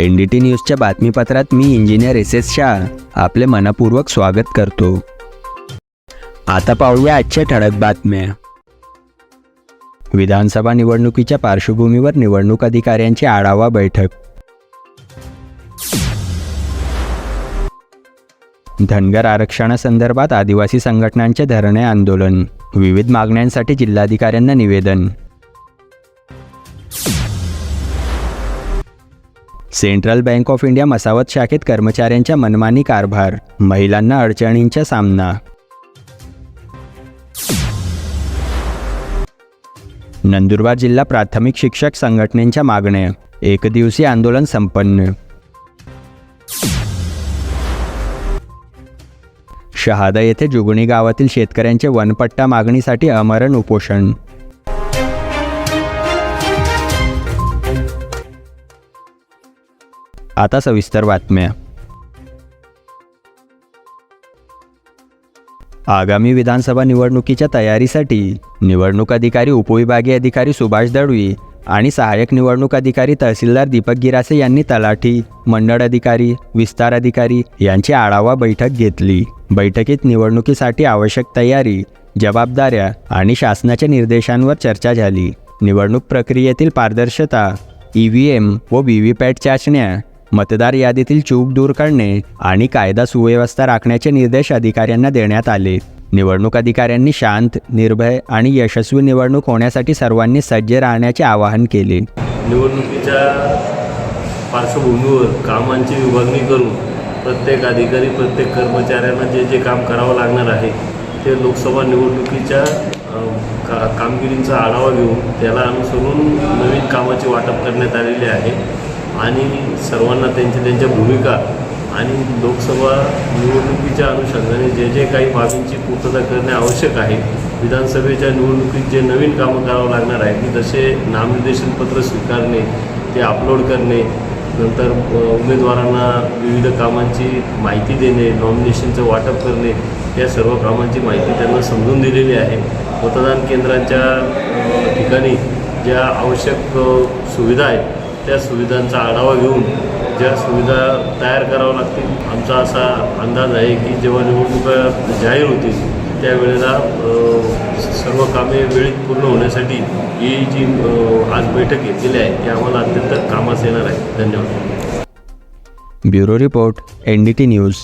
N D T न्यूजच्या बातमीपत्रात मी इंजिनियर एस एस शाह. आपले मनपूर्वक स्वागत करतो. आता पाहूया आजच्या ठळक बातम्या. विधानसभा निवडणुकीच्या पार्श्वभूमीवर निवडणूक अधिकाऱ्यांची आढावा बैठक. धनगर आरक्षणासंदर्भात आदिवासी संघटनांचे धरणे आंदोलन. विविध मागण्यांसाठी जिल्हाधिकाऱ्यांना निवेदन. Central Bank of India Masawat शाखेत कर्मचाऱ्यांच्या मनमानी कारभार महिलांना अडचणींचा सामना. नंदुरबार जिल्हा प्राथमिक शिक्षक संघटनेच्या मागण्या एकदिवसीय आंदोलन संपन्न. शहादा येथे जुगणी गावातील शेतकऱ्यांचे वनपट्टा मागणीसाठी अमरण उपोषण. आता सविस्तर बातम्या. आगामी विधानसभा निवडणुकीच्या तयारीसाठी निवडणूक अधिकारी उपविभागीय अधिकारी सुभाष दळवी आणि सहाय्यक निवडणूक अधिकारी तहसीलदार दीपक गिरासे यांनी तलाठी मंडळ अधिकारी विस्तार अधिकारी यांची आढावा बैठक घेतली. बैठकीत निवडणुकीसाठी आवश्यक तयारी जबाबदाऱ्या आणि शासनाच्या निर्देशांवर चर्चा झाली. निवडणूक प्रक्रियेतील पारदर्शता ई व्ही एम व व्ही व्ही पॅट चाचण्या मतदार यादीतील चूक दूर करणे आणि कायदा सुव्यवस्था राखण्याचे निर्देश अधिकाऱ्यांना देण्यात आले. निवडणूक अधिकाऱ्यांनी शांत निर्भय आणि यशस्वी निवडणूक होण्यासाठी सर्वांनी सज्ज राहण्याचे आवाहन केले. निवडणुकीच्या पार्श्वभूमीवर कामांची विभागणी करून प्रत्येक अधिकारी प्रत्येक कर्मचाऱ्यांना जे जे काम करावं लागणार आहे ते लोकसभा निवडणुकीच्या का कामगिरींचा आढावा घेऊन त्याला अनुसरून नवीन कामाचे वाटप करण्यात आलेले आहे. आणि सर्वांना त्यांच्या त्यांच्या भूमिका आणि लोकसभा निवडणुकीच्या अनुषंगाने जे जे काही बाबींची पूर्तता करणे आवश्यक आहे विधानसभेच्या निवडणुकीत जे नवीन कामं करावं लागणार आहे की जसे नामनिर्देशन पत्र स्वीकारणे ते अपलोड करणे नंतर उमेदवारांना विविध कामांची माहिती देणे नॉमिनेशनचं वाटप करणे या सर्व कामांची माहिती त्यांना समजून दिलेली आहे. मतदान केंद्रांच्या ठिकाणी ज्या आवश्यक सुविधा आहेत त्या सुविधांचा आढावा घेऊन ज्या सुविधा तयार कराव्या लागतील. आमचा असा अंदाज आहे की जेव्हा निवडणुका जाहीर होतील त्यावेळेला सर्व कामे वेळेत पूर्ण होण्यासाठी ही जी आज बैठक घेतलेली आहे ती आम्हाला अत्यंत कामास येणार आहे. धन्यवाद. Bureau report N D T news.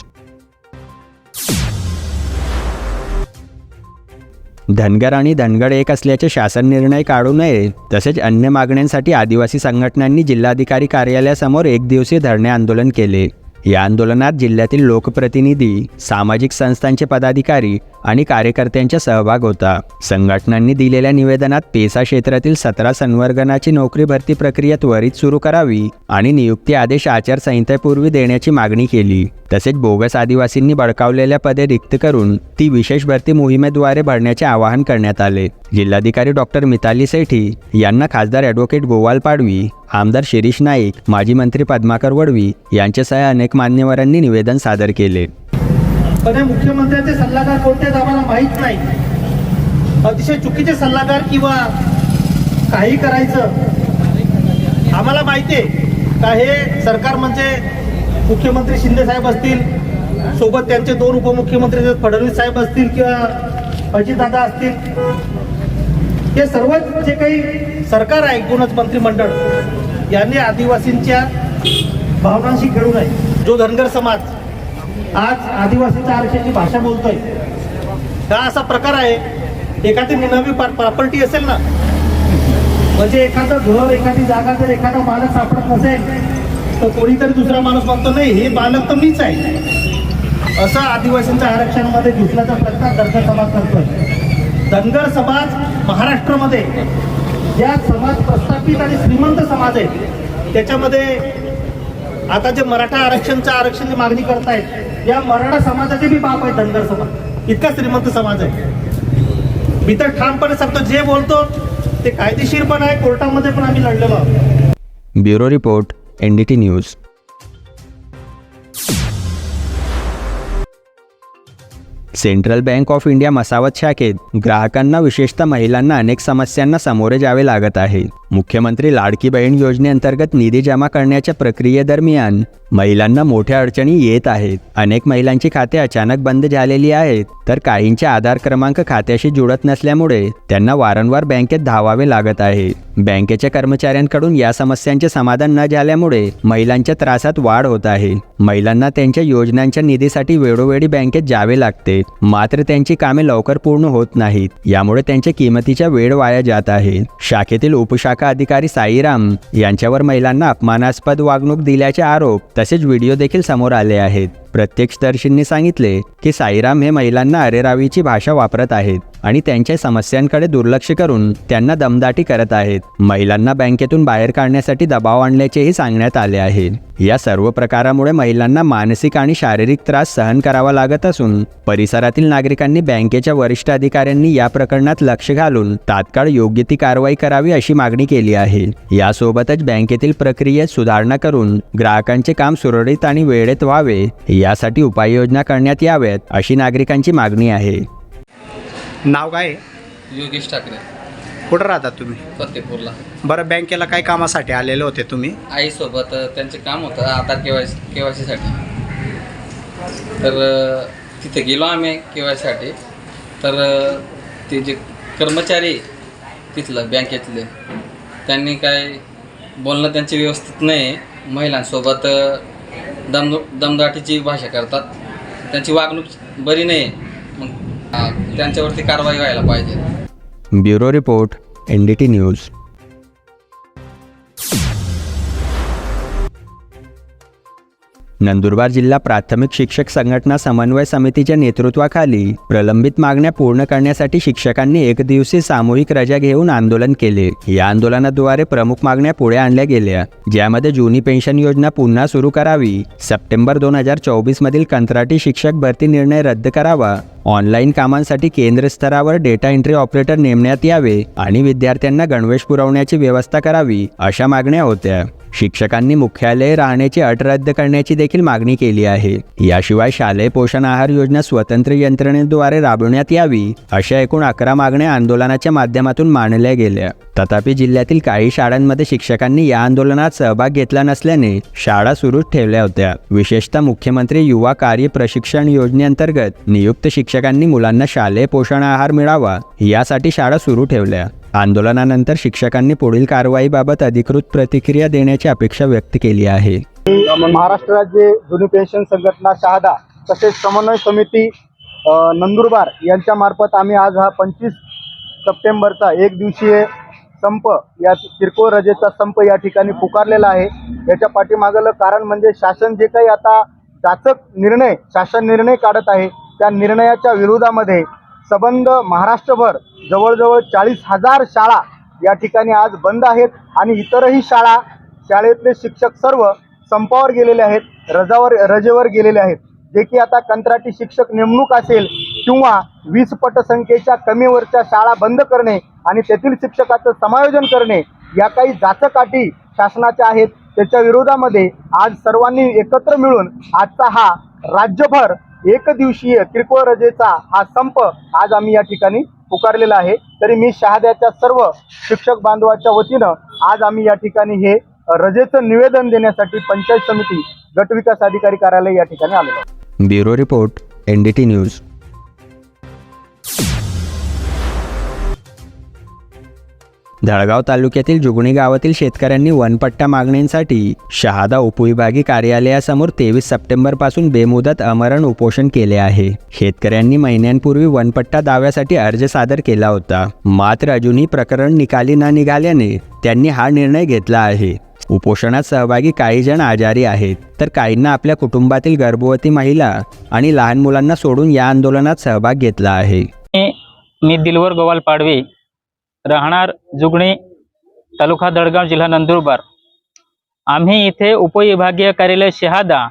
Dhangar आणि धनगड एक असल्याचे शासन निर्णय काढू नये तसेच अन्य मागण्यांसाठी आदिवासी संघटनांनी जिल्हाधिकारी कार्यालयासमोर एक दिवसीय धरणे आंदोलन केले. या आंदोलनात जिल्ह्यातील लोकप्रतिनिधी सामाजिक संस्थांचे पदाधिकारी आणि कार्यकर्त्यांचा सहभाग होता. संघटनांनी दिलेल्या निवेदनात पेसा क्षेत्रातील सतरा संवर्गनाची नोकरी भरती प्रक्रिया त्वरित सुरू करावी आणि नियुक्ती आदेश आचारसंहितेपूर्वी देण्याची मागणी केली. तसेच बोगस आदिवासींनी बळकावलेल्या पदे रिक्त करून ती विशेष भरती मोहिमेद्वारे भरण्याचे आवाहन करण्यात आले. जिल्हाधिकारी डॉक्टर मिताली सेठी यांना खासदार ॲडव्होकेट गोवाल पाडवी आमदार शिरीष नाईक माजी मंत्री पद्माकर वडवी यांच्यासह अनेक मान्यवरांनी निवेदन सादर केले. पण हे मुख्यमंत्र्यांचे सल्लागार कोणते आहेत आम्हाला माहीत नाही. अतिशय चुकीचे सल्लागार किंवा काही करायचं. आम्हाला माहिती आहे का हे सरकार म्हणजे मुख्यमंत्री शिंदे साहेब असतील सोबत त्यांचे दोन उपमुख्यमंत्री फडणवीस साहेब असतील किंवा अजितदादा असतील. हे सर्व जे काही सरकार आहे एकूणच मंत्रिमंडळ यांनी आदिवासींच्या भावनांशी खेळू नये. जो धनगर समाज आज आदिवासीच्या आरक्षणाची भाषा बोलतोय. हा असा प्रकार आहे. एखादी नवी प्रॉपर्टी असेल ना म्हणजे एखादं घर एखादी जागा जर एखादा मालक सापडत नसेल तर कोणीतरी दुसरा माणूस म्हणतो नाही हे मालक तर मीच आहे. असं आदिवासींच्या आरक्षणामध्ये घुसल्याचा प्रकार धनगर समाज करतोय. धनगर समाज महाराष्ट्रामध्ये ज्या समाज प्रस्थापित आणि श्रीमंत समाज आहे. त्याच्यामध्ये आता जे मराठा आरक्षणचं आरक्षणाची मागणी करतायत या मराठा समाजाचे बी बाप आहे धनगर समाज. इतका श्रीमंत समाज आहे. मी तर ठामपणे सांगतो जे बोलतो ते कायदेशीर पण आहे कोर्टामध्ये पण आम्ही लढलेलो आहोत. Bureau report NDT news. Central Bank of India Masawat शाखेत ग्राहकांना विशेषतः महिलांना अनेक समस्यांना सामोरे जावे लागत आहे. मुख्यमंत्री लाडकी बहीण योजनेअंतर्गत निधी जमा करण्याच्या प्रक्रियेदरम्यान महिलांना मोठ्या अडचणी येत आहेत. अनेक महिलांची खाते अचानक बंद झालेली आहेत तर काहींचे आधार क्रमांक खात्याशी जुळत नसल्यामुळे त्यांना वारंवार बँकेत धावावे लागत आहे. बँकेच्या कर्मचाऱ्यांकडून या समस्यांचे समाधान न झाल्यामुळे महिलांच्या त्रासात वाढ होत आहे. महिलांना त्यांच्या योजनांच्या निधीसाठी वेळोवेळी बँकेत जावे लागते. मात्र त्यांची कामे लवकर पूर्ण होत नाहीत. यामुळे त्यांच्या किमतीचा वेळ वाया जात आहे शाखेतील उपशाखा अधिकारी साईराम यांच्यावर महिलांना अपमानास्पद वागणूक दिल्याचे आरोप तसेच व्हिडिओ देखील समोर आले आहेत. प्रत्यक्षदर्शींनी सांगितले की साईराम हे महिलांना अरेरावीची भाषा वापरत आहेत आणि त्यांच्या समस्यांकडे दुर्लक्ष करून त्यांना दमदाटी करत आहेत. महिलांना बँकेतून बाहेर काढण्यासाठी दबाव आणल्याचेही सांगण्यात आले आहे. या सर्व प्रकारामुळे महिलांना मानसिक आणि शारीरिक त्रास सहन करावा लागत असून परिसरातील नागरिकांनी बँकेच्या वरिष्ठ अधिकाऱ्यांनी या प्रकरणात लक्ष घालून तात्काळ योग्य ती कारवाई करावी अशी मागणी केली आहे. यासोबतच बँकेतील प्रक्रियेत सुधारणा करून ग्राहकांचे काम सुरळीत आणि वेळेत व्हावे यासाठी उपाययोजना करण्यात याव्यात अशी नागरिकांची मागणी आहे. नाव काय? आहे? योगेश ठाकरे. कुठं राहतात तुम्ही? फतेपूरला. बरं बँकेला काय कामासाठी आलेले होते तुम्ही? आईसोबत त्यांचे काम होतं आधार के वाय के वाय सीसाठी तर अ, तिथे गेलो आम्ही के वाय सीसाठी तर अ, ते जे कर्मचारी तिथलं बँकेतले त्यांनी काय बोलणं त्यांचे व्यवस्थित नाही. महिलांसोबत अ, दम दमदाटीची भाषा करतात. त्यांची वागणूक बरी नाही मग त्यांच्यावरती कारवाई व्हायला पाहिजे. Bureau report N D T news. Nandurbar जिल्हा प्राथमिक शिक्षक संघटना समन्वय समितीच्या नेतृत्वाखाली प्रलंबित मागण्या पूर्ण करण्यासाठी शिक्षकांनी एक दिवसीय सामूहिक रजा घेऊन आंदोलन केले. या आंदोलनाद्वारे प्रमुख मागण्या पुढे आणल्या गेल्या. ज्यामध्ये जुनी पेन्शन योजना पुन्हा सुरू करावी सप्टेंबर दोन हजार चोवीस मधील कंत्राटी शिक्षक भरती निर्णय रद्द करावा ऑनलाईन कामांसाठी केंद्र स्तरावर डेटा एंट्री ऑपरेटर नेमण्यात यावे आणि विद्यार्थ्यांना गणवेश पुरवण्याची व्यवस्था करावी अशा मागण्या होत्या. शिक्षकांनी मुख्यालय राहण्याची अट रद्द करण्याची देखील मागणी केली आहे. याशिवाय शालेय पोषण आहार योजना स्वतंत्र यंत्रणेद्वारे राबवण्यात यावी अशा एकूण अकरा मागण्या आंदोलनाच्या माध्यमातून मांडल्या गेल्या. तथापि जिल्ह्यातील काही शाळांमध्ये शिक्षकांनी या आंदोलनात सहभाग घेतला नसल्याने शाळा सुरूच ठेवल्या होत्या. विशेषतः मुख्यमंत्री युवा कार्य प्रशिक्षण योजनेअंतर्गत नियुक्त शिक्षकांनी मुलांना शालेय पोषण आहार मिळावा यासाठी शाळा सुरू ठेवल्या. आंदोलनानंतर शिक्षकांनी पुढील कारवाईबाबत अधिकृत प्रतिक्रिया देण्याची अपेक्षा व्यक्त केली आहे. महाराष्ट्र राज्य जुनी पेन्शन संघटना शहादा तसेच समन्वय समिती नंदुरबार यांच्या मार्फत आम्ही आज हा पंचवीस सप्टेंबरचा एक दिवसीय संप या किरकोळ रजेचा संप या ठिकाणी पुकारलेला आहे. याच्या पाठीमागलं कारण म्हणजे शासन जे काही आता जाचक निर्णय शासन निर्णय काढत आहे त्या निर्णयाच्या विरोधामध्ये सबंध महाराष्ट्रभर जवळजवळ चाळीस हजार शाळा या ठिकाणी आज बंद आहेत आणि इतरही शाळा शाळेतले शिक्षक सर्व संपावर गेलेले आहेत रजावर रजेवर गेलेले आहेत. जे की आता कंत्राटी शिक्षक नेमणूक असेल किंवा वीस पटसंख्येच्या कमीवरच्या शाळा बंद करणे आणि तेथील शिक्षकाचं समायोजन करणे या काही जाचकाठी शासनाच्या आहेत. त्याच्या विरोधामध्ये आज सर्वांनी एकत्र मिळून आजचा हा राज्यभर एक दिवसीय किरकोळ रजेचा हा संप आज आम्ही या ठिकाणी पुकारलेला आहे. तरी मी शहाद्याच्या सर्व शिक्षक बांधवाच्या वतीनं आज आम्ही या ठिकाणी हे रजेचं निवेदन देण्यासाठी पंचायत समिती गटविकास अधिकारी कार्यालय या ठिकाणी आलेलो bureau report NDT news. Dhalgaon तालुक्यातील जुगणी गावातील शेतकऱ्यांनी वनपट्टा मागण्यांसाठी शहादा उपविभागीय कार्यालयासमोर तेवीस सप्टेंबरपासून बेमुदत अमरण उपोषण केले आहे. शेतकऱ्यांनी महिन्यांपूर्वी वनपट्टा दाव्यासाठी अर्ज सादर केला होता. मात्र अजूनही प्रकरण निकाली न निघाल्याने त्यांनी हा निर्णय घेतला आहे. उपोषणात सहभागी काही जण आजारी आहेत तर काहींना आपल्या कुटुंबातील गर्भवती महिला आणि लहान मुलांना सोडून या आंदोलनात सहभाग घेतला आहे. मी दिलवर गोवाल पाडवी राहणार जुगणी तालुका दडगाव जिल्हा नंदुरबार. आम्ही इथे उपविभागीय कार्यालय शहादा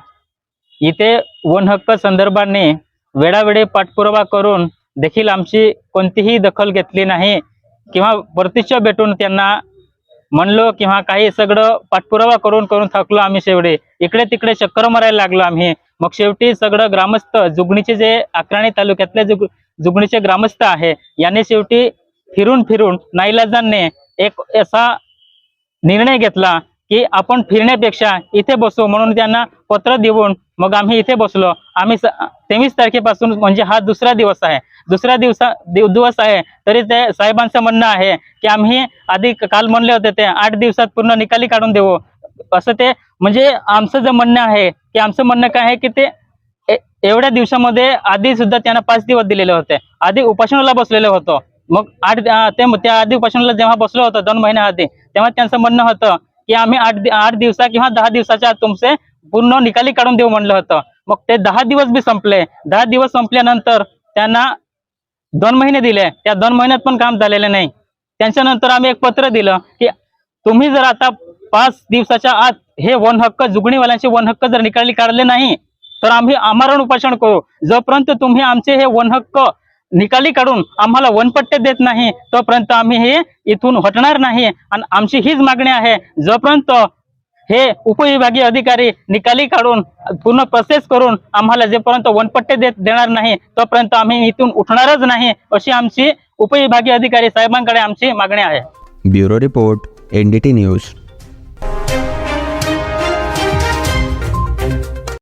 इथे वन हक्क संदर्भाने वेळावेळी पाठपुरावा करून देखील आमची कोणतीही दखल घेतली नाही किंवा प्रतिष्ठा भेटून त्यांना म्हणलो किंवा काही सगळं पाठपुरावा करून करून थकलो आम्ही शेवटी. इकडे तिकडे चक्कर मारायला लागलो आम्ही. मग शेवटी सगळं ग्रामस्थ जुगणीचे जे अक्राणी तालुक्यातले जुग जुगणीचे ग्रामस्थ आहे याने शेवटी फिरून फिरून नाईलाजांनी एक असा निर्णय घेतला की आपण फिरण्यापेक्षा इथे बसू म्हणून त्यांना पत्र देऊन मग आम्ही इथे बसलो. आम्ही तेवीस तारखेपासून म्हणजे हा दुसरा दिवस आहे. दुसरा दिवसा दिव- दिवस आहे. तरी ते साहेबांचं म्हणणं आहे की आम्ही आधी काल म्हणले होते ते आठ दिवसात पूर्ण निकाली काढून देऊ. असं ते म्हणजे आमचं जे म्हणणं आहे की आमचं म्हणणं काय आहे की ते एवढ्या दिवसामध्ये आधी सुद्धा त्यांना पाच दिवस दिलेले होते. आधी उपासनाला बसलेले होतो. मग आठ ते त्या आधी जेव्हा बसलो होतो दोन महिन्या आधी तेव्हा त्यांचं म्हणणं होतं की आम्ही आठ आठ दिवसा किंवा दहा दिवसाच्या आत तुमचे पूर्ण निकाली काढून देऊ म्हणलं होतं. मग ते दहा दिवस बी संपले. दहा दिवस संपल्यानंतर त्यांना दोन महिने दिले. त्या दोन महिन्यात पण काम झालेलं नाही. त्यांच्यानंतर आम्ही एक पत्र दिलं की तुम्ही जर आता पाच दिवसाच्या आत हे वन हक्क जुगणीवाल्यांचे वन हक्क जर निकाली काढले नाही तर आम्ही आमरण उपोषण करू. जोपर्यंत तुम्ही आमचे हे वन हक्क निकाली काढून आम्हाला वनपट्टे देत नाही तोपर्यंत आम्ही हे इथून हटणार नाही. आणि आमची हीच मागणी आहे जोपर्यंत हे उपविभागीय अधिकारी निकाली काढून पूर्ण प्रोसेस करून आम्हाला जेपर्यंत वनपट्टे देत देणार नाही तोपर्यंत आम्ही इथून उठणारच नाही अशी आमची उपविभागीय अधिकारी साहेबांकडे आमची मागणी आहे. Bureau report NDT news.